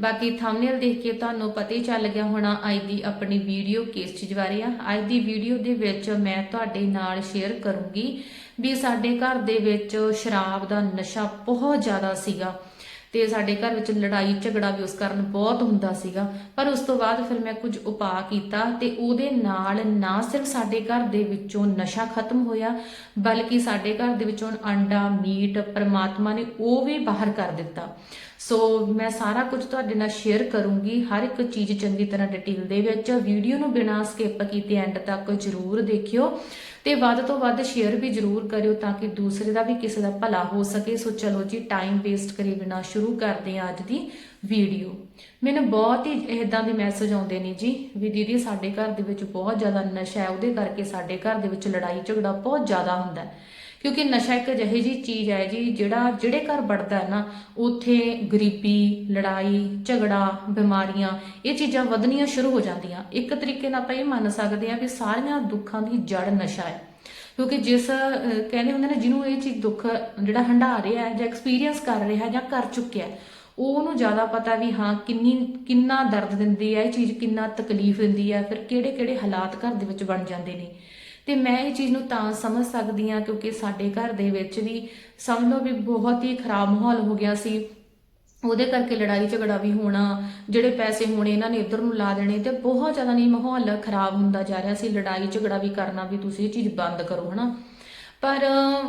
ਬਾਕੀ ਥੰਬਨੇਲ ਦੇਖ ਕੇ ਤੁਹਾਨੂੰ ਪਤਾ ਹੀ ਚੱਲ ਗਿਆ ਹੋਣਾ ਅੱਜ ਦੀ ਆਪਣੀ ਵੀਡੀਓ ਕਿਸ ਚੀਜ਼ ਬਾਰੇ ਆ। ਅੱਜ ਦੀ ਵੀਡੀਓ ਦੇ ਵਿੱਚ ਮੈਂ ਤੁਹਾਡੇ ਨਾਲ ਸ਼ੇਅਰ ਕਰੂੰਗੀ ਵੀ ਸਾਡੇ ਘਰ ਦੇ ਵਿੱਚ ਸ਼ਰਾਬ ਦਾ ਨਸ਼ਾ ਬਹੁਤ ਜ਼ਿਆਦਾ ਸੀਗਾ। ਤੇ ਸਾਡੇ ਘਰ ਵਿੱਚ ਲੜਾਈ, ਝਗੜਾ ਵੀ ਉਸ ਕਾਰਨ ਬਹੁਤ ਹੁੰਦਾ ਸੀਗਾ। ਪਰ ਉਸ ਤੋਂ ਬਾਅਦ ਫਿਰ ਮੈਂ ਕੁਝ ਉਪਾਅ ਕੀਤਾ ਤੇ ਉਹਦੇ ਨਾਲ ਨਾ ਸਿਰਫ ਸਾਡੇ ਘਰ ਦੇ ਵਿੱਚੋਂ ਨਸ਼ਾ ਖਤਮ ਹੋਇਆ, ਬਲਕਿ ਸਾਡੇ ਘਰ ਦੇ ਵਿੱਚੋਂ ਅੰਡਾ ਮੀਟ, ਪਰਮਾਤਮਾ ਨੇ ਉਹ ਵੀ ਬਾਹਰ ਕਰ ਦਿੱਤਾ। ਸੋ ਮੈਂ ਸਾਰਾ ਕੁਝ ਤੁਹਾਡੇ ਨਾਲ ਸ਼ੇਅਰ ਕਰੂੰਗੀ। ਹਰ ਇੱਕ ਚੀਜ਼ ਚੰਗੀ ਤਰ੍ਹਾਂ ਡਿਟੇਲ ਦੇ ਵਿੱਚ। ਵੀਡੀਓ ਨੂੰ ਬਿਨਾਂ ਸਕਿਪ ਕੀਤੇ ਐਂਡ ਤੱਕ ਜ਼ਰੂਰ ਦੇਖਿਓ। ਤੇ ਵੱਧ ਤੋਂ ਵੱਧ ਸ਼ੇਅਰ ਵੀ ਜ਼ਰੂਰ ਕਰਿਓ ਤਾਂ ਕਿ ਦੂਸਰੇ ਦਾ ਵੀ ਕਿਸੇ ਦਾ ਭਲਾ ਹੋ ਸਕੇ। ਸੋ ਚਲੋ ਜੀ ਟਾਈਮ ਵੇਸਟ ਕਰੇ ਬਿਨਾਂ ਸ਼ੁਰੂ ਕਰਦੇ ਹਾਂ ਅੱਜ ਦੀ ਵੀਡੀਓ ਮੈਨੂੰ ਬਹੁਤ ਹੀ ਇਦਾਂ ਦੇ ਮੈਸੇਜ ਆਉਂਦੇ ਨੇ ਜੀ ਵੀ ਦੀਦੀ ਸਾਡੇ ਘਰ ਦੇ ਵਿੱਚ ਬਹੁਤ ਜ਼ਿਆਦਾ ਨਸ਼ਾ ਹੈ, ਉਹਦੇ ਕਰਕੇ ਸਾਡੇ ਘਰ ਦੇ ਵਿੱਚ ਲੜਾਈ ਝਗੜਾ ਬਹੁਤ ਜ਼ਿਆਦਾ ਹੁੰਦਾ ਹੈ। ਕਿਉਂਕਿ ਨਸ਼ਾ ਇੱਕ ਅਜਿਹੀ ਜੀ ਚੀਜ਼ ਹੈ ਜੀ, ਜਿਹੜਾ ਜਿਹੜੇ ਘਰ ਵੜਦਾ ਹੈ ਨਾ, ਉੱਥੇ ਗਰੀਬੀ, ਲੜਾਈ, ਝਗੜਾ, ਬਿਮਾਰੀਆਂ, ਇਹ ਚੀਜ਼ਾਂ ਵਧਣੀਆਂ ਸ਼ੁਰੂ ਹੋ ਜਾਂਦੀਆਂ। ਇੱਕ ਤਰੀਕੇ ਨਾਲ ਆਪਾਂ ਇਹ ਮੰਨ ਸਕਦੇ ਹਾਂ ਵੀ ਸਾਰੀਆਂ ਦੁੱਖਾਂ ਦੀ ਜੜ ਨਸ਼ਾ ਹੈ। ਕਿਉਂਕਿ ਜਿਸ ਕਹਿੰਦੇ ਹੁੰਦੇ ਨੇ, ਜਿਹਨੂੰ ਇਹ ਚੀਜ਼ ਦੁੱਖ ਜਿਹੜਾ ਹੰਢਾ ਰਿਹਾ ਹੈ ਜਾਂ ਐਕਸਪੀਰੀਅੰਸ ਕਰ ਰਿਹਾ ਜਾਂ ਕਰ ਚੁੱਕਿਆ ਹੈ, ਉਹਨੂੰ ਜ਼ਿਆਦਾ ਪਤਾ ਵੀ ਹਾਂ ਕਿੰਨੀ, ਕਿੰਨਾ ਦਰਦ ਦਿੰਦੀ ਹੈ, ਇਹ ਚੀਜ਼ ਕਿੰਨਾ ਤਕਲੀਫ ਦਿੰਦੀ ਹੈ, ਫਿਰ ਕਿਹੜੇ ਕਿਹੜੇ ਹਾਲਾਤ ਘਰ ਦੇ ਵਿੱਚ ਬਣ ਜਾਂਦੇ ਨੇ। ਤੇ ਮੈਂ ਇਹ ਚੀਜ਼ ਨੂੰ ਤਾਂ ਸਮਝ ਸਕਦੀ ਹਾਂ ਕਿਉਂਕਿ ਸਾਡੇ ਘਰ ਦੇ ਵਿੱਚ ਵੀ ਸਮਝ ਲਓ ਵੀ ਬਹੁਤ ਹੀ ਖਰਾਬ ਮਾਹੌਲ ਹੋ ਗਿਆ ਸੀ। ਉਹਦੇ ਕਰਕੇ ਲੜਾਈ ਝਗੜਾ ਵੀ ਹੋਣਾ, ਜਿਹੜੇ ਪੈਸੇ ਹੋਣੇ ਇਹਨਾਂ ਨੇ ਇੱਧਰ ਨੂੰ ਲਾ ਦੇਣੇ ਤੇ ਬਹੁਤ ਜ਼ਿਆਦਾ ਨਹੀਂ ਮਾਹੌਲ ਖਰਾਬ ਹੁੰਦਾ ਜਾ ਰਿਹਾ ਸੀ। ਲੜਾਈ ਝਗੜਾ ਵੀ ਕਰਨਾ ਵੀ ਤੁਸੀਂ ਇਹ ਚੀਜ਼ ਬੰਦ ਕਰੋ, ਹਨਾ। ਪਰ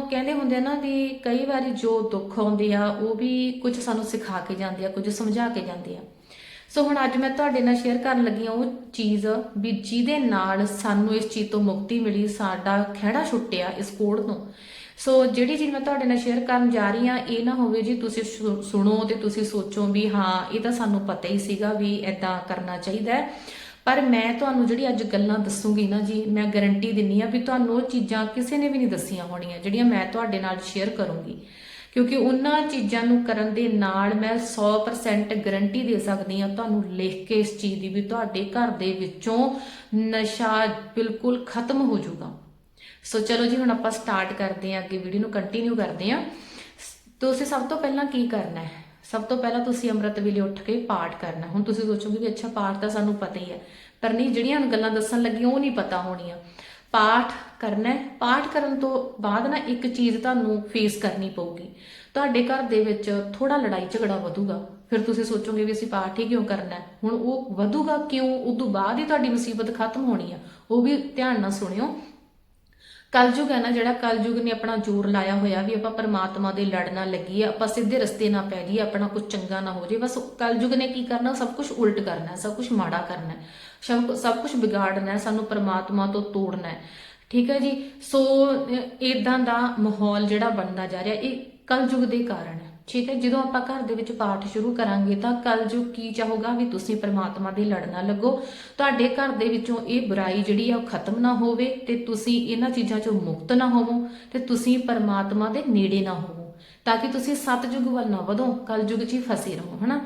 ਕਹਿੰਦੇ ਹੁੰਦੇ ਆ ਨਾ ਵੀ ਕਈ ਵਾਰੀ ਜੋ ਦੁੱਖ ਆਉਂਦੇ ਆ, ਉਹ ਵੀ ਕੁਝ ਸਾਨੂੰ ਸਿਖਾ ਕੇ ਜਾਂਦੇ ਆ, ਕੁਝ ਸਮਝਾ ਕੇ ਜਾਂਦੇ ਆ। ਸੋ ਹੁਣ ਅੱਜ ਮੈਂ ਤੁਹਾਡੇ ਨਾਲ ਸ਼ੇਅਰ ਕਰਨ ਲੱਗੀ ਹਾਂ ਉਹ ਚੀਜ਼ ਵੀ ਜਿਹਦੇ ਨਾਲ ਸਾਨੂੰ ਇਸ ਚੀਜ਼ ਤੋਂ ਮੁਕਤੀ ਮਿਲੀ, ਸਾਡਾ ਖਿਹੜਾ ਛੁੱਟਿਆ ਇਸ ਕੋੜ ਤੋਂ। ਸੋ ਜਿਹੜੀ ਚੀਜ਼ ਮੈਂ ਤੁਹਾਡੇ ਨਾਲ ਸ਼ੇਅਰ ਕਰਨ ਜਾ ਰਹੀ ਹਾਂ, ਇਹ ਨਾ ਹੋਵੇ ਜੀ ਤੁਸੀਂ ਸੁ- ਸੁਣੋ ਤੇ ਤੁਸੀਂ ਸੋਚੋ ਵੀ ਹਾਂ, ਇਹ ਤਾਂ ਸਾਨੂੰ ਪਤਾ ਹੀ ਸੀਗਾ ਵੀ ਐਦਾਂ ਕਰਨਾ ਚਾਹੀਦਾ ਹੈ। ਪਰ ਮੈਂ ਤੁਹਾਨੂੰ ਜਿਹੜੀ ਅੱਜ ਗੱਲਾਂ ਦੱਸੂਗੀ ਨਾ ਜੀ, ਮੈਂ ਗਾਰੰਟੀ ਦਿੰਨੀ ਆ ਵੀ ਤੁਹਾਨੂੰ ਉਹ ਚੀਜ਼ਾਂ ਕਿਸੇ ਨੇ ਵੀ ਨਹੀਂ ਦੱਸੀਆਂ ਹੋਣੀਆਂ, ਜਿਹੜੀਆਂ ਮੈਂ ਤੁਹਾਡੇ ਨਾਲ ਸ਼ੇਅਰ ਕਰੂੰਗੀ। ਕਿਉਂਕਿ ਉਹਨਾਂ ਚੀਜ਼ਾਂ ਨੂੰ ਕਰਨ ਦੇ ਨਾਲ ਮੈਂ 100% ਗਰੰਟੀ ਦੇ ਸਕਦੀ ਹਾਂ ਤੁਹਾਨੂੰ ਲਿਖ ਕੇ ਇਸ ਚੀਜ਼ ਦੀ ਵੀ ਤੁਹਾਡੇ ਘਰ ਦੇ ਵਿੱਚੋਂ ਨਸ਼ਾ ਬਿਲਕੁਲ ਖਤਮ ਹੋ ਜਾਊਗਾ। ਸੋ ਚਲੋ ਜੀ, ਹੁਣ ਆਪਾਂ ਸਟਾਰਟ ਕਰਦੇ ਹਾਂ, ਅੱਗੇ ਵੀਡੀਓ ਨੂੰ ਕੰਟੀਨਿਊ ਕਰਦੇ ਹਾਂ। ਤੁਸੀਂ ਸਭ ਤੋਂ ਪਹਿਲਾਂ ਕੀ ਕਰਨਾ ਹੈ? ਸਭ ਤੋਂ ਪਹਿਲਾਂ ਤੁਸੀਂ ਅੰਮ੍ਰਿਤ ਵੇਲੇ ਉੱਠ ਕੇ ਪਾਠ ਕਰਨਾ ਹੁਣ ਤੁਸੀਂ ਸੋਚੋਗੇ ਵੀ ਅੱਛਾ, ਪਾਠ ਤਾਂ ਸਾਨੂੰ ਪਤਾ ਹੀ ਹੈ, ਪਰ ਨਹੀਂ, ਜਿਹੜੀਆਂ ਗੱਲਾਂ ਦੱਸਣ ਲੱਗੀਆਂ ਉਹ ਨਹੀਂ ਪਤਾ ਹੋਣੀਆਂ। ਪਾਠ ਕਰਨਾ ਹੈ। ਪਾਠ ਕਰਨ ਤੋਂ ਬਾਅਦ ਨਾ ਇੱਕ ਚੀਜ਼ ਤੁਹਾਨੂੰ ਫੇਸ ਕਰਨੀ ਪਊਗੀ। ਤੁਹਾਡੇ ਘਰ ਦੇ ਵਿੱਚ ਥੋੜਾ ਲੜਾਈ ਝਗੜਾ ਵਧੂਗਾ। ਫਿਰ ਤੁਸੀਂ ਸੋਚੋਗੇ ਵੀ ਅਸੀਂ ਪਾਠ ਹੀ ਕਿਉਂ ਕਰਨਾ ਹੁਣ ਉਹ ਵਧੂਗਾ ਕਿਉਂ? ਉਦੋਂ ਬਾਅਦ ਹੀ ਤੁਹਾਡੀ ਮੁਸੀਬਤ ਖਤਮ ਹੋਣੀ ਆ। ਉਹ ਵੀ ਧਿਆਨ ਨਾਲ ਸੁਣਿਓ। ਕਲਯੁਗ ਹੈ ਨਾ, ਜਿਹੜਾ ਕਲਯੁਗ ਨੇ ਆਪਣਾ ਜ਼ੋਰ ਲਾਇਆ ਹੋਇਆ ਵੀ ਆਪਾਂ ਪਰਮਾਤਮਾ ਦੇ ਲੜ ਨਾਲ ਲੱਗੀਏ ਆਪਾਂ ਸਿੱਧੇ ਰਸਤੇ ਨਾ ਪੈ ਜਾਈਏ, ਆਪਣਾ ਕੁਝ ਚੰਗਾ ਨਾ ਹੋ ਜਾਏ। ਬਸ ਕਲਯੁਗ ਨੇ ਕੀ ਕਰਨਾ? ਸਭ ਕੁਝ ਉਲਟ ਕਰਨਾ, ਸਭ ਕੁਝ ਮਾੜਾ ਕਰਨਾ ਸਭ ਸਭ ਕੁਝ ਵਿਗਾੜਨਾ ਹੈ, ਸਾਨੂੰ ਪਰਮਾਤਮਾ ਤੋਂ ਤੋੜਨਾ ਹੈ। ਠੀਕ ਹੈ ਜੀ? ਸੋ ਇਦਾਂ ਦਾ ਮਾਹੌਲ ਜਿਹੜਾ ਬਣਦਾ ਜਾ ਰਿਹਾ ਇਹ ਕਲਯੁਗ ਦੇ ਕਾਰਨ ਹੈ। ਠੀਕ ਹੈ? ਜਦੋਂ ਆਪਾਂ ਘਰ ਦੇ ਵਿੱਚ ਪਾਠ ਸ਼ੁਰੂ ਕਰਾਂਗੇ ਤਾਂ ਕਲਯੁਗ ਕੀ ਚਾਹੂਗਾ? ਵੀ ਤੁਸੀਂ ਪਰਮਾਤਮਾ ਦੇ ਲੜਨਾ ਲੱਗੋ। ਤੁਹਾਡੇ ਘਰ ਦੇ ਵਿੱਚੋਂ ਇਹ ਬੁਰਾਈ ਜਿਹੜੀ ਆ ਉਹ ਖਤਮ ਨਾ ਹੋਵੇ ਤੇ ਤੁਸੀਂ ਇਹਨਾਂ ਚੀਜ਼ਾਂ ਚੋਂ ਮੁਕਤ ਨਾ ਹੋਵੋ ਤੇ ਤੁਸੀਂ ਪਰਮਾਤਮਾ ਦੇ ਨੇੜੇ ਨਾ ਹੋਵੋ। ਤਾਂ ਕਿ ਤੁਸੀਂ ਸਤਜੁਗ ਵੱਲ ਨਾ ਵਧੋ ਕਲਯੁਗ 'ਚ ਹੀ ਫਸੇ ਰਹੋ ਹਨਾ?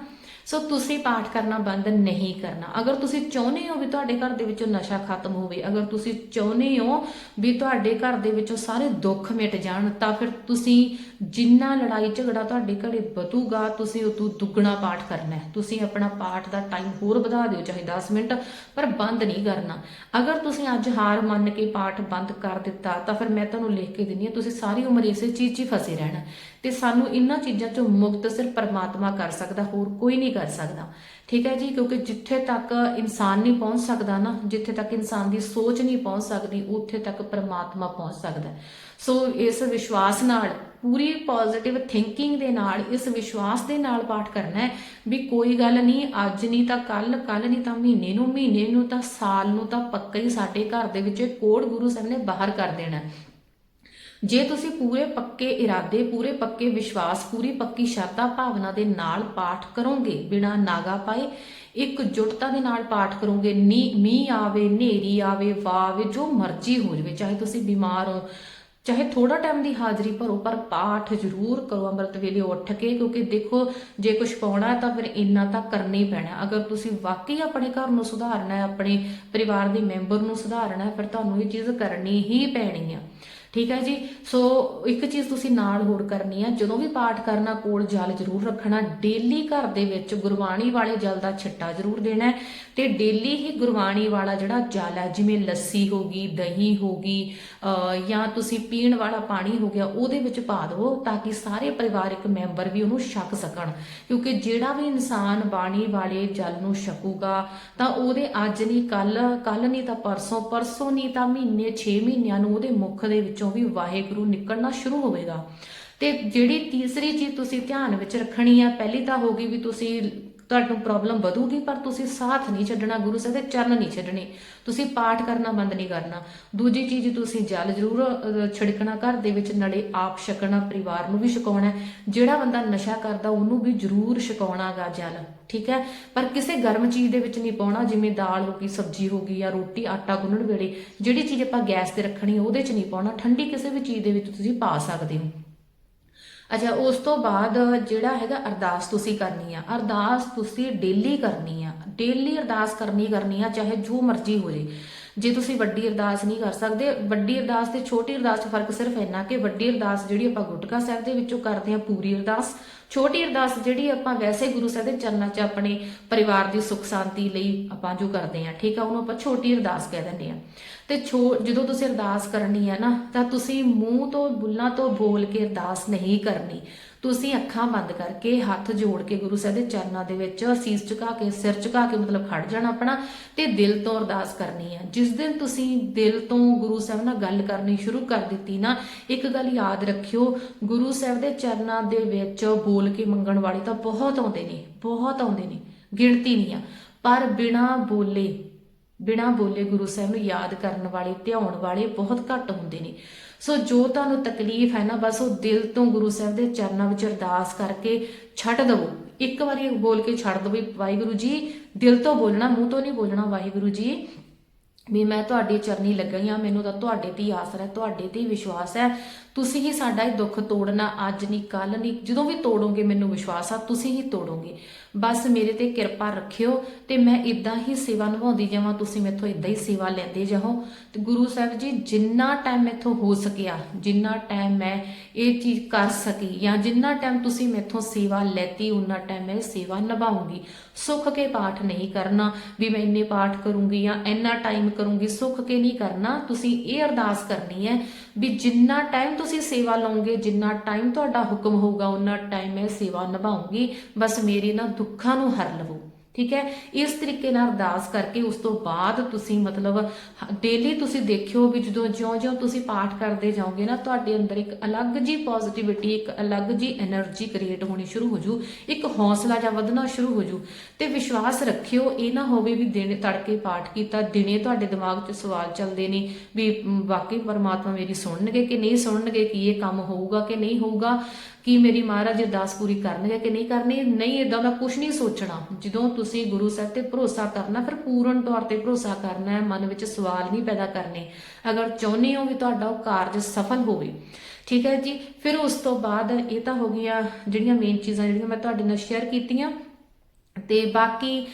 ਸੋ ਤੁਸੀਂ ਪਾਠ ਕਰਨਾ ਬੰਦ ਨਹੀਂ ਕਰਨਾ। ਅਗਰ ਤੁਸੀਂ ਚਾਹੁੰਦੇ ਹੋ ਵੀ ਤੁਹਾਡੇ ਘਰ ਦੇ ਵਿੱਚੋਂ ਨਸ਼ਾ ਖਤਮ ਹੋਵੇ, ਅਗਰ ਤੁਸੀਂ ਚਾਹੁੰਦੇ ਹੋ ਵੀ ਤੁਹਾਡੇ ਘਰ ਦੇ ਵਿੱਚੋਂ ਸਾਰੇ ਦੁੱਖ ਮਿਟ ਜਾਣ, ਤਾਂ ਫਿਰ ਤੁਸੀਂ ਜਿੰਨਾ ਲੜਾਈ ਝਗੜਾ ਤੁਹਾਡੇ ਘਰੇ ਵਧੂਗਾ, ਤੁਸੀਂ ਉਦੋਂ ਦੁੱਗਣਾ ਪਾਠ ਕਰਨਾ ਹੈ। ਤੁਸੀਂ ਆਪਣਾ ਪਾਠ ਦਾ ਟਾਈਮ ਹੋਰ ਵਧਾ ਦਿਓ, ਚਾਹੇ 10 ਮਿੰਟ, ਪਰ ਬੰਦ ਨਹੀਂ ਕਰਨਾ। ਅਗਰ ਤੁਸੀਂ ਅੱਜ ਹਾਰ ਮੰਨ ਕੇ ਪਾਠ ਬੰਦ ਕਰ ਦਿੱਤਾ, ਤਾਂ ਫਿਰ ਮੈਂ ਤੁਹਾਨੂੰ ਲਿਖ ਕੇ ਦਿੰਨੀ ਆ ਤੁਸੀਂ ਸਾਰੀ ਉਮਰ ਇਸੇ ਚੀਜ਼ 'ਚ ਹੀ ਫਸੇ ਰਹਿਣਾ ਤੇ ਸਾਨੂੰ ਇਹਨਾਂ ਚੀਜ਼ਾਂ ਚੋਂ ਮੁਕਤ ਸਿਰਫ ਪਰਮਾਤਮਾ ਕਰ ਸਕਦਾ, ਹੋਰ ਕੋਈ ਨਹੀਂ ਕਰ ਸਕਦਾ। ਠੀਕ ਹੈ ਜੀ? ਕਿਉਂਕਿ ਜਿੱਥੇ ਤੱਕ ਇਨਸਾਨ ਨਹੀਂ ਪਹੁੰਚ ਸਕਦਾ ਨਾ, ਜਿੱਥੇ ਤੱਕ ਇਨਸਾਨ ਦੀ ਸੋਚ ਨਹੀਂ ਪਹੁੰਚ ਸਕਦੀ, ਉੱਥੇ ਤੱਕ ਪਰਮਾਤਮਾ ਪਹੁੰਚ ਸਕਦਾ ਸੋ ਇਸ ਵਿਸ਼ਵਾਸ ਨਾਲ, ਪੂਰੀ ਪੋਜ਼ਿਟਿਵ ਥਿੰਕਿੰਗ ਦੇ ਨਾਲ, ਇਸ ਵਿਸ਼ਵਾਸ ਦੇ ਨਾਲ ਪਾਠ ਕਰਨਾ ਹੈ ਵੀ ਕੋਈ ਗੱਲ ਨਹੀਂ, ਅੱਜ ਨਹੀਂ ਤਾਂ ਕੱਲ ਕੱਲ ਨਹੀਂ ਤਾਂ ਮਹੀਨੇ ਨੂੰ ਮਹੀਨੇ ਨੂੰ ਤਾਂ ਸਾਲ ਨੂੰ ਤਾਂ ਪੱਕਾ ਹੀ ਸਾਡੇ ਘਰ ਦੇ ਵਿੱਚ ਕੋੜ ਗੁਰੂ ਸਾਹਿਬ ਨੇ ਬਾਹਰ ਕਰ ਦੇਣਾ ਜੇ ਤੁਸੀਂ ਪੂਰੇ ਪੱਕੇ ਇਰਾਦੇ, ਪੂਰੇ ਪੱਕੇ ਵਿਸ਼ਵਾਸ, ਪੂਰੀ ਪੱਕੀ ਸ਼ਰਧਾ ਭਾਵਨਾ ਦੇ ਨਾਲ ਪਾਠ ਕਰੋਗੇ, ਬਿਨਾਂ ਨਾਗਾ ਪਾਏ, ਇੱਕ ਜੁਟਤਾ ਦੇ ਨਾਲ ਪਾਠ ਕਰੋਗੇ, ਨੀ, ਮੀਂਹ ਆਵੇ, ਹਨੇਰੀ ਆਵੇ, ਵਾਹ ਆਵੇ, ਜੋ ਮਰਜ਼ੀ ਹੋ ਜਾਵੇ, ਚਾਹੇ ਤੁਸੀਂ ਬਿਮਾਰ ਹੋ, ਚਾਹੇ ਥੋੜਾ ਟਾਈਮ ਦੀ ਹਾਜ਼ਰੀ ਭਰੋ, ਪਰ ਪਾਠ ਜ਼ਰੂਰ ਕਰੋ, ਅੰਮ੍ਰਿਤ ਵੇਲੇ ਉੱਠ ਕੇ, ਕਿਉਂਕਿ ਦੇਖੋ, ਜੇ ਕੁਝ ਪਾਉਣਾ ਤਾਂ ਫਿਰ ਇੰਨਾ ਤਾਂ ਕਰਨਾ ਹੀ ਪੈਣਾ ਅਗਰ ਤੁਸੀਂ ਵਾਕਈ ਆਪਣੇ ਘਰ ਨੂੰ ਸੁਧਾਰਨਾ ਹੈ, ਆਪਣੇ ਪਰਿਵਾਰ ਦੇ ਮੈਂਬਰ ਨੂੰ ਸੁਧਾਰਨਾ ਹੈ, ਫਿਰ ਤੁਹਾਨੂੰ ਇਹ ਚੀਜ਼ ਕਰਨੀ ਹੀ ਪੈਣੀ ਆ ਠੀਕ ਹੈ ਜੀ? ਸੋ ਇੱਕ ਚੀਜ਼ ਤੁਸੀਂ ਨਾਲ ਹੋਰ ਕਰਨੀ ਆ, ਜਦੋਂ ਵੀ ਪਾਠ ਕਰਨਾ, ਕੋਲ ਜਲ ਜ਼ਰੂਰ ਰੱਖਣਾ ਡੇਲੀ ਘਰ ਦੇ ਵਿੱਚ ਗੁਰਬਾਣੀ ਵਾਲੇ ਜਲ ਦਾ ਛਿੱਟਾ ਜ਼ਰੂਰ ਦੇਣਾ ਹੈ। ਤੇ ਡੇਲੀ ਹੀ ਗੁਰਬਾਣੀ ਵਾਲਾ ਜਿਹੜਾ ਜਲ ਹੈ, ਜਿਵੇਂ ਲੱਸੀ ਹੋ ਗਈ, ਦਹੀਂ ਹੋ ਗਈ ਜਾਂ ਤੁਸੀਂ ਪੀਣ ਵਾਲਾ ਪਾਣੀ ਹੋ ਗਿਆ, ਉਹਦੇ ਵਿੱਚ ਪਾ ਦਿਓ ਤਾਂ ਕਿ ਸਾਰੇ ਪਰਿਵਾਰਕ ਮੈਂਬਰ ਵੀ ਉਹਨੂੰ ਛਕ ਸਕਣ। ਕਿਉਂਕਿ ਜਿਹੜਾ ਵੀ ਇਨਸਾਨ ਬਾਣੀ ਵਾਲੇ ਜਲ ਨੂੰ ਛਕੂਗਾ, ਤਾਂ ਉਹਦੇ ਅੱਜ ਨਹੀਂ ਕੱਲ ਕੱਲ ਨਹੀਂ ਤਾਂ ਪਰਸੋਂ ਪਰਸੋਂ ਨਹੀਂ ਤਾਂ ਮਹੀਨੇ 6 ਮਹੀਨਿਆਂ ਨੂੰ ਉਹਦੇ ਮੁਖ ਦੇ ਵਿੱਚ ਵੀ ਵਾਹਿਗੁਰੂ ਨਿਕਲਣਾ ਸ਼ੁਰੂ ਹੋਵੇਗਾ। ਤੇ ਜਿਹੜੀ ਤੀਸਰੀ ਚੀਜ਼ ਤੁਸੀਂ ਧਿਆਨ ਵਿੱਚ ਰੱਖਣੀ ਆ, ਪਹਿਲੀ ਤਾਂ ਹੋ ਗਈ ਵੀ ਤੁਸੀਂ ਤੁਹਾਨੂੰ ਪ੍ਰੋਬਲਮ ਵਧੂਗੀ, ਪਰ ਤੁਸੀਂ ਸਾਥ ਨਹੀਂ ਛੱਡਣਾ, ਗੁਰੂ ਸਾਹਿਬ ਦੇ ਚਰਨ ਨਹੀਂ ਛੱਡਣੇ। ਤੁਸੀਂ ਪਾਠ ਕਰਨਾ ਬੰਦ ਨਹੀਂ ਕਰਨਾ। ਦੂਜੀ ਚੀਜ਼ ਤੁਸੀਂ ਜਲ ਜ਼ਰੂਰ ਛਿੜਕਣਾ, ਘਰ ਦੇ ਵਿੱਚ ਨਲੇ ਆਪ ਛਕਣਾ, ਪਰਿਵਾਰ ਨੂੰ ਵੀ ਛਕਾਉਣਾ ਜਿਹੜਾ ਬੰਦਾ ਨਸ਼ਾ ਕਰਦਾ, ਉਹਨੂੰ ਵੀ ਜ਼ਰੂਰ ਛਕਾਉਣਾਗਾ ਜਲ, ਠੀਕ ਹੈ? ਪਰ ਕਿਸੇ ਗਰਮ ਚੀਜ਼ ਦੇ ਵਿੱਚ ਨਹੀਂ ਪਾਉਣਾ, ਜਿਵੇਂ ਦਾਲ ਹੋ ਗਈ, ਸਬਜ਼ੀ ਹੋ ਗਈ ਜਾਂ ਰੋਟੀ, ਆਟਾ ਗੁੰਨਣ ਵੇਲੇ। ਜਿਹੜੀ ਚੀਜ਼ ਆਪਾਂ ਗੈਸ ਤੇ ਰੱਖਣੀ, ਉਹਦੇ 'ਚ ਨਹੀਂ ਪਾਉਣਾ। ਠੰਡੀ ਕਿਸੇ ਵੀ ਚੀਜ਼ ਦੇ ਵਿੱਚ ਤੁਸੀਂ ਪਾ ਸਕਦੇ ਹੋ। ਅੱਛਾ, ਉਸ ਤੋਂ ਬਾਅਦ ਜਿਹੜਾ ਹੈਗਾ ਅਰਦਾਸ ਤੁਸੀਂ ਕਰਨੀ ਆ। ਅਰਦਾਸ ਤੁਸੀਂ ਡੇਲੀ ਕਰਨੀ ਆ। ਡੇਲੀ ਅਰਦਾਸ ਕਰਨੀ ਕਰਨੀ ਆ, ਚਾਹੇ ਜੋ ਮਰਜ਼ੀ ਹੋ ਜੇ। ਜੇ ਤੁਸੀਂ ਵੱਡੀ ਅਰਦਾਸ ਨਹੀਂ ਕਰ ਸਕਦੇ, ਵੱਡੀ ਅਰਦਾਸ ਤੇ ਛੋਟੀ ਅਰਦਾਸ 'ਚ ਫ਼ਰਕ ਸਿਰਫ ਇੰਨਾ ਕਿ ਵੱਡੀ ਅਰਦਾਸ ਜਿਹੜੀ ਆਪਾਂ ਗੁਟਕਾ ਸਾਹਿਬ ਦੇ ਵਿੱਚੋਂ ਕਰਦੇ ਆ, ਪੂਰੀ ਅਰਦਾਸ। ਛੋਟੀ ਅਰਦਾਸ ਜਿਹੜੀ ਆਪਾਂ ਵੈਸੇ ਗੁਰੂ ਸਾਹਿਬ ਦੇ ਚਰਨਾਂ 'ਚ ਆਪਣੇ ਪਰਿਵਾਰ ਦੀ ਸੁੱਖ ਸ਼ਾਂਤੀ ਲਈ ਆਪਾਂ ਜੋ ਕਰਦੇ ਆ, ਠੀਕ ਆ, ਉਹਨੂੰ ਆਪਾਂ ਛੋਟੀ ਅਰਦਾਸ ਕਹਿ ਦਿੰਦੇ ਆ। ਤੇ ਛੋ ਜਦੋਂ ਤੁਸੀਂ ਅਰਦਾਸ ਕਰਨੀ ਹੈ ਨਾ, ਤਾਂ ਤੁਸੀਂ ਮੂੰਹ ਤੋਂ, ਬੁੱਲਾਂ ਤੋਂ ਬੋਲ ਕੇ ਅਰਦਾਸ ਨਹੀਂ ਕਰਨੀ। ਤੁਸੀਂ ਅੱਖਾਂ ਬੰਦ ਕਰਕੇ ਹੱਥ ਜੋੜ ਕੇ ਗੁਰੂ ਸਾਹਿਬ ਦੇ ਚਰਨਾਂ ਦੇ ਵਿੱਚ ਸੀਸ ਝੁਕਾ ਕੇ, ਸਿਰ ਝੁਕਾ ਕੇ ਮਤਲਬ ਖੜ ਜਾਣਾ ਆਪਣਾ ਤੇ ਦਿਲ ਤੋਂ ਅਰਦਾਸ ਕਰਨੀ ਹੈ। ਜਿਸ ਦਿਨ ਤੁਸੀਂ ਦਿਲ ਤੋਂ ਗੁਰੂ ਸਾਹਿਬ ਨਾਲ ਗੱਲ ਕਰਨੀ ਸ਼ੁਰੂ ਕਰ ਦਿੱਤੀ ਨਾ, ਇੱਕ ਗੱਲ ਯਾਦ ਰੱਖਿਓ, ਗੁਰੂ ਸਾਹਿਬ ਦੇ ਚਰਨਾਂ ਦੇ ਵਿੱਚ ਬੋਲ ਕੇ ਮੰਗਣ ਵਾਲੇ ਤਾਂ ਬਹੁਤ ਆਉਂਦੇ ਨੇ, ਬਹੁਤ ਆਉਂਦੇ ਨੇ, ਗਿਣਤੀ ਨਹੀਂ ਆ। ਪਰ ਬਿਨਾ ਬੋਲੇ ਬਿਨਾਂ ਬੋਲੇ ਗੁਰੂ ਸਾਹਿਬ ਨੂੰ ਯਾਦ ਕਰਨ ਵਾਲੇ, ਧਿਆਉਣ ਵਾਲੇ ਬਹੁਤ ਘੱਟ ਹੁੰਦੇ ਨੇ। ਸੋ ਜੋ ਤੁਹਾਨੂੰ ਤਕਲੀਫ ਹੈ ਨਾ, ਬਸ ਉਹ ਦਿਲ ਤੋਂ ਗੁਰੂ ਸਾਹਿਬ ਦੇ ਚਰਨਾਂ ਵਿੱਚ ਅਰਦਾਸ ਕਰਕੇ ਛੱਡ ਦਵੋ। ਇੱਕ ਵਾਰੀ ਬੋਲ ਕੇ ਛੱਡ ਦਵੋ ਵੀ ਵਾਹਿਗੁਰੂ ਜੀ, ਦਿਲ ਤੋਂ ਬੋਲਣਾ, ਮੂੰਹ ਤੋਂ ਨਹੀਂ ਬੋਲਣਾ ਵਾਹਿਗੁਰੂ ਜੀ। ਵੀ ਮੈਂ ਤੁਹਾਡੀ ਚਰਨੀ ਲੱਗਈ ਆ, ਮੈਨੂੰ ਤਾਂ ਤੁਹਾਡੇ ਤੇ ਹੀ ਆਸਰਾ ਹੈ, ਤੁਹਾਡੇ ਤੇ ਹੀ ਵਿਸ਼ਵਾਸ ਹੈ। ਤੁਸੀਂ ਹੀ ਸਾਡਾ ਇਹ ਦੁੱਖ ਤੋੜਨਾ ਅੱਜ ਨਹੀਂ ਕੱਲ ਨਹੀਂ, ਜਦੋਂ ਵੀ ਤੋੜੋਗੇ ਮੈਨੂੰ ਵਿਸ਼ਵਾਸ ਆ, ਤੁਸੀਂ ਹੀ ਤੋੜੋਗੇ। ਬਸ ਮੇਰੇ ਤੇ ਕਿਰਪਾ ਰੱਖਿਓ ਤੇ ਮੈਂ ਇਦਾਂ ਹੀ ਸੇਵਾ ਨਿਭਾਉਂਦੀ ਜਾਵਾਂ, ਤੁਸੀਂ ਮੈਥੋਂ ਇਦਾਂ ਹੀ ਸੇਵਾ ਲੈਂਦੇ ਜਾਓ। ਤੇ ਗੁਰੂ ਸਾਹਿਬ ਜੀ, ਜਿੰਨਾ ਟਾਈਮ ਮੈਥੋਂ ਹੋ ਸਕਿਆ, ਜਿੰਨਾ ਟਾਈਮ ਮੈਂ ਇਹ ਚੀਜ਼ ਕਰ ਸਕੀ ਜਾਂ ਜਿੰਨਾ ਟਾਈਮ ਤੁਸੀਂ ਮੈਥੋਂ ਸੇਵਾ ਲੈਤੀ ਉਨਾ ਟਾਈਮ ਮੈਂ ਸੇਵਾ ਨਿਭਾਉਂਗੀ। ਸੁੱਖ ਕੇ ਪਾਠ ਨਹੀਂ ਕਰਨਾ ਵੀ ਮੈਂ ਇੰਨੇ ਪਾਠ ਕਰੂੰਗੀ ਜਾਂ ਇੰਨਾ ਟਾਈਮ ਕਰੂੰਗੀ, ਸੁੱਖ ਕੇ ਨਹੀਂ ਕਰਨਾ, ਤੁਸੀਂ ਇਹ ਅਰਦਾਸ ਕਰਨੀ ਹੈ ਵੀ ਜਿੰਨਾ ਟਾਈਮ ਤੁਸੀਂ ਸੇਵਾ ਲਓਗੇ ਜਿੰਨਾ ਟਾਈਮ ਤੁਹਾਡਾ ਹੁਕਮ ਹੋਊਗਾ ਉਨਾ ਟਾਈਮ ਮੈਂ ਸੇਵਾ ਨਿਭਾਉਂਗੀ, ਬਸ ਮੇਰੇ ਨਾ ਦੁੱਖਾਂ ਨੂੰ ਹਰ ਲਵੋ। ਠੀਕ ਹੈ? ਇਸ ਤਰੀਕੇ ਨਾਲ ਅਰਦਾਸ ਕਰਕੇ ਉਸ ਤੋਂ ਬਾਅਦ ਤੁਸੀਂ ਮਤਲਬ ਡੇਲੀ ਤੁਸੀਂ ਦੇਖਿਓ ਵੀ ਜਦੋਂ ਜਿਉਂ-ਜਿਉਂ ਤੁਸੀਂ ਪਾਠ ਕਰਦੇ ਜਾਓਗੇ ਨਾ, ਤੁਹਾਡੇ ਅੰਦਰ ਇੱਕ ਅਲੱਗ ਜੀ ਪੋਜ਼ਿਟਿਵਿਟੀ ਇੱਕ ਅਲੱਗ ਜੀ એનર્ਜੀ ਕ੍ਰੀਏਟ ਹੋਣੀ ਸ਼ੁਰੂ ਹੋ ਜੂ, ਇੱਕ ਹੌਸਲਾ ਜਾਂ ਵਧਣਾ ਸ਼ੁਰੂ ਹੋ ਜੂ। ਤੇ ਵਿਸ਼ਵਾਸ ਰੱਖਿਓ, ਇਹ ਨਾ ਹੋਵੇ ਵੀ ਦਿਨ ਤੜਕੇ ਪਾਠ ਕੀਤਾ, ਦਿਨੇ ਤੁਹਾਡੇ ਦਿਮਾਗ 'ਚ ਸਵਾਲ ਚੱਲਦੇ ਨੇ ਵੀ ਵਾਕਈ ਪਰਮਾਤਮਾ ਮੇਰੀ ਸੁਣਨਗੇ ਕਿ ਨਹੀਂ ਸੁਣਨਗੇ, ਕੀ ਇਹ ਕੰਮ ਹੋਊਗਾ ਕਿ ਨਹੀਂ ਹੋਊਗਾ? ਕਿ ਮੇਰੀ ਮਹਾਰਾਜ ਅਰਦਾਸ ਪੂਰੀ ਕਰਨਗੇ ਕਿ ਨਹੀਂ ਕਰਨੀ? ਨਹੀਂ ਇਦਾਂ ਦਾ ਕੁਝ ਨਹੀਂ ਸੋਚਣਾ। ਜਦੋਂ ਤੁਸੀਂ ਗੁਰੂ ਸਾਹਿਬ ਤੇ ਭਰੋਸਾ ਕਰਨਾ, ਫਿਰ ਪੂਰਨ ਤੌਰ ਤੇ ਭਰੋਸਾ ਕਰਨਾ ਹੈ, ਮਨ ਵਿੱਚ ਸਵਾਲ ਨਹੀਂ ਪੈਦਾ ਕਰਨੇ। ਅਗਰ ਚਾਹੁੰਦੇ ਹੋ ਵੀ ਤੁਹਾਡਾ ਉਹ ਕਾਰਜ ਸਫਲ ਹੋਵੇ। ਠੀਕ ਹੈ ਜੀ? ਫਿਰ ਉਸ ਤੋਂ ਬਾਅਦ ਇਹ ਤਾਂ ਹੋ ਗਈਆਂ ਜਿਹੜੀਆਂ ਮੇਨ ਚੀਜ਼ਾਂ ਜਿਹੜੀਆਂ ਮੈਂ ਤੁਹਾਡੇ ਨਾਲ ਸ਼ੇਅਰ ਕੀਤੀਆਂ। ਤੇ ਬਾਕੀ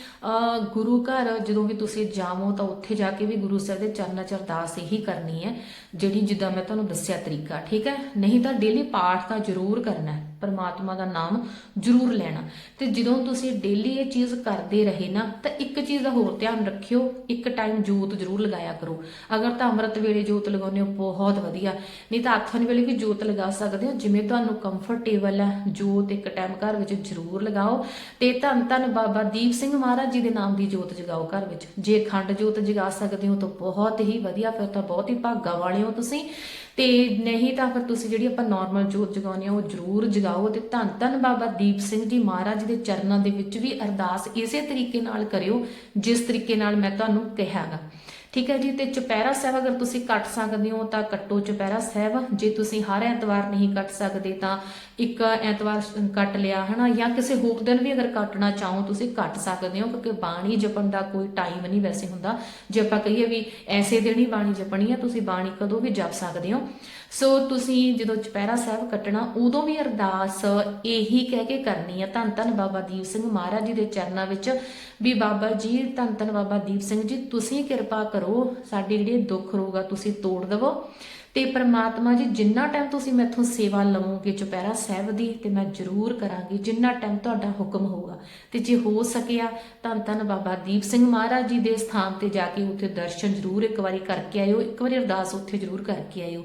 ਗੁਰੂ ਘਰ ਜਦੋਂ ਵੀ ਤੁਸੀਂ ਜਾਵੋ ਤਾਂ ਉੱਥੇ ਜਾ ਕੇ ਵੀ ਗੁਰੂ ਸਾਹਿਬ ਦੇ ਚਰਨਾਂ 'ਚ ਅਰਦਾਸ ਇਹੀ ਕਰਨੀ ਹੈ, ਜਿਹੜੀ ਜਿੱਦਾਂ ਮੈਂ ਤੁਹਾਨੂੰ ਦੱਸਿਆ ਤਰੀਕਾ, ਠੀਕ ਹੈ? ਨਹੀਂ ਤਾਂ ਡੇਲੀ ਪਾਠ ਤਾਂ ਜ਼ਰੂਰ ਕਰਨਾ ਹੈ। ਪਰਮਾਤਮਾ ਦਾ ਨਾਮ ਜ਼ਰੂਰ ਲੈਣਾ। ਤੇ ਜਦੋਂ ਤੁਸੀਂ ਡੇਲੀ ਇਹ ਚੀਜ਼ ਕਰਦੇ ਰਹੇ ਨਾ, ਤਾਂ ਇੱਕ ਚੀਜ਼ ਦਾ ਹੋਰ ਧਿਆਨ ਰੱਖਿਓ, ਇੱਕ ਟਾਈਮ ਜੋਤ ਜ਼ਰੂਰ ਲਗਾਇਆ ਕਰੋ। ਅਗਰ ਤਾਂ ਅੰਮ੍ਰਿਤ ਵੇਲੇ ਜੋਤ ਲਗਾਉਂਦੇ ਹੋ, ਬਹੁਤ ਵਧੀਆ। ਨਹੀਂ ਤਾਂ ਆਥਣ ਵੇਲੇ ਵੀ ਜੋਤ ਲਗਾ ਸਕਦੇ ਹੋ, ਜਿਵੇਂ ਤੁਹਾਨੂੰ ਕੰਫਰਟੇਬਲ ਹੈ, ਜੋਤ ਇੱਕ ਟਾਈਮ ਘਰ ਵਿੱਚ ਜ਼ਰੂਰ ਲਗਾਓ। ਤੇ ਧੰਨ ਧੰਨ ਬਾਬਾ ਦੀਪ ਸਿੰਘ ਮਹਾਰਾਜ ਜੀ ਦੇ ਨਾਮ ਦੀ ਜੋਤ ਜਗਾਓ ਘਰ ਵਿੱਚ। ਜੇ ਖੰਡ ਜੋਤ ਜਗਾ ਸਕਦੇ ਹੋ ਤਾਂ ਬਹੁਤ ਹੀ ਵਧੀਆ, ਫਿਰ ਤਾਂ ਬਹੁਤ ਹੀ ਭਾਗਾ ਵਾਲੇ ਹੋ ਤੁਸੀਂ। ਤੇ ਨਹੀਂ ਤਾਂ ਫਿਰ ਤੁਸੀਂ ਜਿਹੜੀ ਆਪਾਂ ਨਾਰਮਲ ਜੋਤ ਜਗਾਉਂਦੇ ਆ ਉਹ ਜ਼ਰੂਰ ਜਗਾਓ ਤੇ ਧੰਨ ਧੰਨ ਬਾਬਾ ਦੀਪ ਸਿੰਘ ਜੀ ਮਹਾਰਾਜ ਦੇ ਚਰਨਾਂ ਦੇ ਵਿੱਚ ਵੀ ਅਰਦਾਸ ਇਸੇ ਤਰੀਕੇ ਨਾਲ ਕਰਿਓ, ਜਿਸ ਤਰੀਕੇ ਨਾਲ ਮੈਂ ਤੁਹਾਨੂੰ ਕਿਹਾਗਾ। ਠੀਕ ਹੈ ਜੀ, ਤੇ ਚੁਪਹਿਰਾ ਸਾਹਿਬ ਅਗਰ ਤੁਸੀਂ ਕੱਟ ਸਕਦੇ ਹੋ ਤਾਂ ਕੱਟੋ ਚੁਪਹਿਰਾ ਸਾਹਿਬ। ਜੇ ਤੁਸੀਂ ਹਰ ਐਤਵਾਰ ਨਹੀਂ ਕੱਟ ਸਕਦੇ ਤਾਂ ਇੱਕ ਐਤਵਾਰ ਕੱਟ ਲਿਆ, ਹਨਾ? ਜਾਂ ਕਿਸੇ ਹੋਰ ਦਿਨ ਵੀ ਅਗਰ ਕੱਟਣਾ ਚਾਹੋ, ਤੁਸੀਂ ਕੱਟ ਸਕਦੇ ਹੋ, ਕਿਉਂਕਿ ਬਾਣੀ ਜਪਣ ਦਾ ਕੋਈ ਟਾਈਮ ਨਹੀਂ ਵੈਸੇ ਹੁੰਦਾ। ਜੇ ਆਪਾਂ ਕਹੀਏ ਵੀ ਐਸੇ ਦਿਨ ਹੀ ਬਾਣੀ ਜਪਣੀ ਹੈ, ਤੁਸੀਂ ਬਾਣੀ ਕਦੋਂ ਵੀ ਜਪ ਸਕਦੇ ਹੋ। ਸੋ ਤੁਸੀਂ ਜਦੋਂ ਚੁਪਹਿਰਾ ਸਾਹਿਬ ਕੱਟਣਾ, ਉਦੋਂ ਵੀ ਅਰਦਾਸ ਇਹੀ ਕਹਿ ਕੇ ਕਰਨੀ ਆ, ਧੰਨ ਧੰਨ ਬਾਬਾ ਦੀਪ ਸਿੰਘ ਮਹਾਰਾਜ ਜੀ ਦੇ ਚਰਨਾਂ ਵਿੱਚ ਵੀ ਬਾਬਾ ਜੀ, ਧੰਨ ਧੰਨ ਬਾਬਾ ਦੀਪ ਸਿੰਘ ਜੀ, ਤੁਸੀਂ ਕਿਰਪਾ ਕਰੋ, ਸਾਡੇ ਜਿਹੜੇ ਦੁੱਖ ਰੋਗ ਆ, ਤੁਸੀਂ ਤੋੜ ਦੇਵੋ। ਤੇ ਪ੍ਰਮਾਤਮਾ ਜੀ, ਜਿੰਨਾ ਟਾਈਮ ਤੁਸੀਂ ਮੈਥੋਂ ਸੇਵਾ ਲਵੋਗੇ ਚੁਪਹਿਰਾ ਸਾਹਿਬ ਦੀ, ਤੇ ਮੈਂ ਜ਼ਰੂਰ ਕਰਾਂਗੀ, ਜਿੰਨਾ ਟਾਈਮ ਤੁਹਾਡਾ ਹੁਕਮ ਹੋਊਗਾ। ਤੇ ਜੇ ਹੋ ਸਕਿਆ, ਧੰਨ ਧੰਨ ਬਾਬਾ ਦੀਪ ਸਿੰਘ ਮਹਾਰਾਜ ਜੀ ਦੇ ਸਥਾਨ ਤੇ ਜਾ ਕੇ ਉੱਥੇ ਦਰਸ਼ਨ ਜ਼ਰੂਰ ਇੱਕ ਵਾਰੀ ਕਰਕੇ ਆਇਓ, ਇੱਕ ਵਾਰੀ ਅਰਦਾਸ ਉੱਥੇ ਜ਼ਰੂਰ ਕਰਕੇ ਆਇਓ।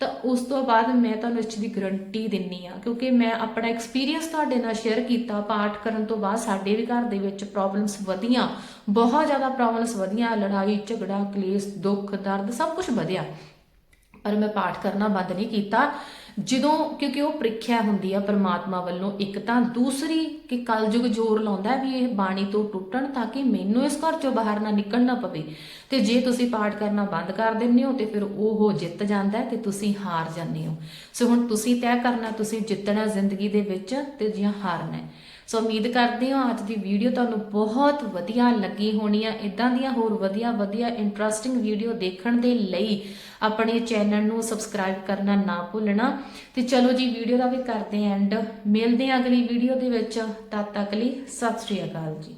ਤਾਂ ਉਸ ਤੋਂ ਬਾਅਦ ਮੈਂ ਤੁਹਾਨੂੰ ਇਸ ਦੀ ਗਰੰਟੀ ਦਿੰਨੀ ਆ, ਕਿਉਂਕਿ ਮੈਂ ਆਪਣਾ ਐਕਸਪੀਰੀਅੰਸ ਤੁਹਾਡੇ ਨਾਲ ਸ਼ੇਅਰ ਕੀਤਾ, ਪਾਠ ਕਰਨ ਤੋਂ ਬਾਅਦ ਸਾਡੇ ਵੀ ਘਰ ਦੇ ਵਿੱਚ ਪ੍ਰੋਬਲਮਸ ਵਧੀਆਂ, ਬਹੁਤ ਜ਼ਿਆਦਾ ਪ੍ਰੋਬਲਮਸ ਵਧੀਆਂ, ਲੜਾਈ, ਝਗੜਾ, ਕਲੇਸ਼, ਦੁੱਖ, ਦਰਦ, ਸਭ ਕੁਝ ਵਧਿਆ। ਪਰ ਮੈਂ ਪਾਠ ਕਰਨਾ ਬੰਦ ਨਹੀਂ ਕੀਤਾ। ਜਦੋਂ ਕਿਉਂਕਿ ਉਹ ਪ੍ਰੀਖਿਆ ਹੁੰਦੀ ਆ ਪਰਮਾਤਮਾ ਵੱਲੋਂ, ਇੱਕ ਤਾਂ ਦੂਸਰੀ ਕਿ ਕਲਯੁਗ ਜ਼ੋਰ ਲਾਉਂਦਾ ਵੀ ਇਹ ਬਾਣੀ ਤੋਂ ਟੁੱਟਣ ਤਾਂ ਕਿ ਮੈਨੂੰ ਇਸ ਘਰ ਚੋਂ ਬਾਹਰ ਨਾ ਨਿਕਲਣਾ ਪਵੇ। ਤੇ ਜੇ ਤੁਸੀਂ ਪਾਠ ਕਰਨਾ ਬੰਦ ਕਰ ਦਿੰਦੇ ਹੋ ਤੇ ਫਿਰ ਉਹ ਜਿੱਤ ਜਾਂਦਾ ਹੈ ਤੇ ਤੁਸੀਂ ਹਾਰ ਜਾਂਦੇ ਹੋ। ਸੋ ਹੁਣ ਤੁਸੀਂ ਤੈਅ ਕਰਨਾ, ਤੁਸੀਂ ਜਿੱਤਣਾ ਜ਼ਿੰਦਗੀ ਦੇ ਵਿੱਚ ਤੇ ਜਾਂ ਹਾਰਨਾ ਸੋ ਉਮੀਦ ਕਰਦੇ ਹਾਂ ਅੱਜ ਦੀ ਵੀਡੀਓ ਤੁਹਾਨੂੰ ਬਹੁਤ ਵਧੀਆ ਲੱਗੀ ਹੋਣੀ ਆ। ਇਦਾਂ ਦੀਆਂ ਹੋਰ ਵਧੀਆ ਵਧੀਆ ਇੰਟਰਸਟਿੰਗ ਵੀਡੀਓ ਦੇਖਣ ਦੇ ਲਈ ਆਪਣੇ ਚੈਨਲ ਨੂੰ ਸਬਸਕ੍ਰਾਈਬ ਕਰਨਾ ਨਾ ਭੁੱਲਣਾ। ਤੇ ਚਲੋ ਜੀ ਵੀਡੀਓ ਦਾ ਵੀ ਕਰਦੇ ਐਂਡ ਮਿਲਦੇ ਹਾਂ ਅਗਲੀ ਵੀਡੀਓ ਦੇ ਵਿੱਚ। ਤਦ ਤੱਕ ਲਈ ਸਤਿ ਸ਼੍ਰੀ ਅਕਾਲ ਜੀ।